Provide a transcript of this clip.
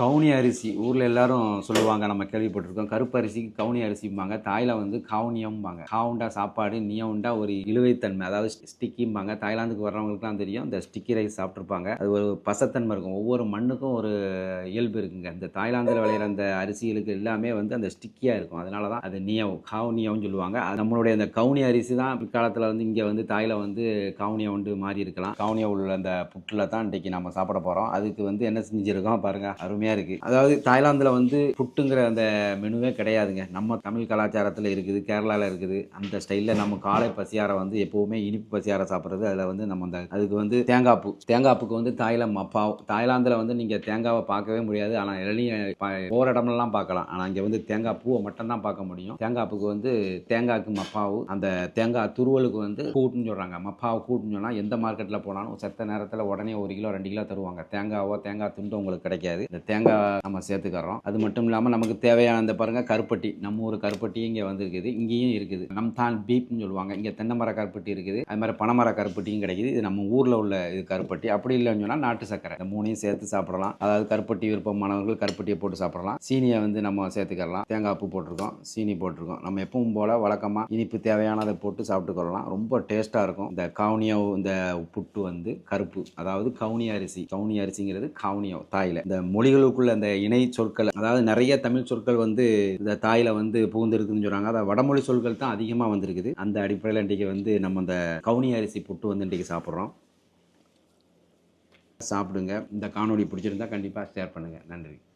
கவுனி அரிசி ஊரில் எல்லாரும் சொல்லுவாங்க நம்ம கேள்விப்பட்டிருக்கோம். கருப்பு அரிசிக்கு கவுனி அரிசிம்பாங்க. தாயில் வந்து காவுனியம்பாங்க. காவுண்டா சாப்பாடு நியவுண்டா ஒரு இழுவைத்தன்மை. அதாவது ஸ்டிக்கிம்பாங்க. தாய்லாந்துக்கு வர்றவங்களுக்குலாம் தெரியும். இந்த ஸ்டிக்கி ரைஸ் சாப்பிட்ருப்பாங்க அது ஒரு பசத்தன்மை இருக்கும். ஒவ்வொரு மண்ணுக்கும் ஒரு இயல்பு இருக்குங்க. இந்த தாய்லாந்தில் விளையிற அந்த அரிசிகளுக்கு எல்லாமே வந்து அந்த ஸ்டிக்கியாக இருக்கும். அதனால தான் அது நியவ் கவுனியம்னு சொல்லுவாங்க. அது நம்மளுடைய அந்த கவுனி அரிசி தான் பிற்காலத்தில் வந்து இங்கே வந்து தாயில் வந்து காவுனியா உண்டு மாறி இருக்கலாம் காவுனியா உள்ள அந்த புட்டில் தான் இன்றைக்கி நம்ம சாப்பிட போகிறோம் அதுக்கு வந்து என்ன செஞ்சுருக்கோம் பாருங்கள் அருமையாக இருக்குது அதாவது தாய்லாந்தில் வந்து புட்டுங்கிற அந்த மெனுவே கிடையாதுங்க. நம்ம தமிழ் கலாச்சாரத்தில் இருக்குது கேரளாவில் இருக்குது. அந்த ஸ்டைலில் நம்ம காலை பசியாரை வந்து எப்போவுமே இனிப்பு பசியாரை சாப்பிட்றது. அதில் வந்து நம்ம அந்த அதுக்கு வந்து தேங்காய் பூ தேங்காய் பூக்கு வந்து தாயில மப்பாவ் தாய்லாந்தில் வந்து நீங்கள் தேங்காவை பார்க்கவே முடியாது. ஆனால் இளநீ போகிற இடம்லாம் பார்க்கலாம். ஆனால் இங்கே வந்து தேங்காய் பூவை மட்டும்தான் பார்க்க முடியும். தேங்காய் பூக்கு வந்து தேங்காய்க்கு மப்பாவு அந்த தேங்காய் துருவலுக்கு வந்து கூட்டுன்னு சொல்கிறாங்க மப்பாவை கூட்டுன்னு சொன்னால் எந்த மார்க்கெட்டில் போனாலும் செத்த நேரத்தில் உடனே ஒரு கிலோ ரெண்டு கிலோ தருவாங்க. தேங்காவோ தேங்காய் துண்டு உங்களுக்கு கிடைக்காது. இந்த தேங்காய் தேங்காய் நம்ம சேர்த்துக்கிறோம். அது மட்டும் இல்லாமல் நமக்கு தேவையான அந்த பாருங்கள் கருப்பட்டி. நம்ம ஊர் கருப்பட்டி இங்கே வந்திருக்குது. இங்கேயும் இருக்குது. நம் தான் பீப்னு சொல்லுவாங்க. இங்கே தென்னை மர கருப்பட்டி இருக்குது. அது மாதிரி பனைமர கருப்பட்டியும் கிடைக்குது. இது நம்ம ஊரில் உள்ள இது கருப்பட்டி. அப்படி இல்லைன்னு சொன்னால் நாட்டு சக்கரை இந்த மூணையும் சேர்த்து சாப்பிடலாம். அதாவது கருப்பட்டி விருப்பமானவர்கள் கருப்பட்டியை போட்டு சாப்பிடலாம். சீனியை வந்து நம்ம சேர்த்துக்கலாம் தேங்காய் பூ போட்டிருக்கோம். சீனி போட்டிருக்கோம். நம்ம எப்பவும் போல் வழக்கமாக இனிப்பு தேவையானதை போட்டு சாப்பிட்டுக்கொள்ளலாம் ரொம்ப டேஸ்ட்டாக இருக்கும். இந்த கவுனியோ இந்த புட்டு வந்து கருப்பு. அதாவது கவுனி அரிசி. கவுனி அரிசிங்கிறது கவுனியோ தாயில். இந்த மொழிகள் மொழிகளுக்குள்ள அந்த இணை சொற்கள் அதாவது நிறைய தமிழ் சொற்கள் வந்து இந்த தாயில் வந்து புகுந்திருக்குன்னு சொல்கிறாங்க அதாவது வடமொழி சொற்கள் தான் அதிகமாக வந்திருக்குது. அந்த அடிப்படையில் இன்றைக்கி வந்து நம்ம இந்த கவுனி அரிசி புட்டு வந்து இன்றைக்கி சாப்பிட்றோம். சாப்பிடுங்க. இந்த காணொலி பிடிச்சிருந்தா கண்டிப்பாக ஷேர் பண்ணுங்கள் நன்றி.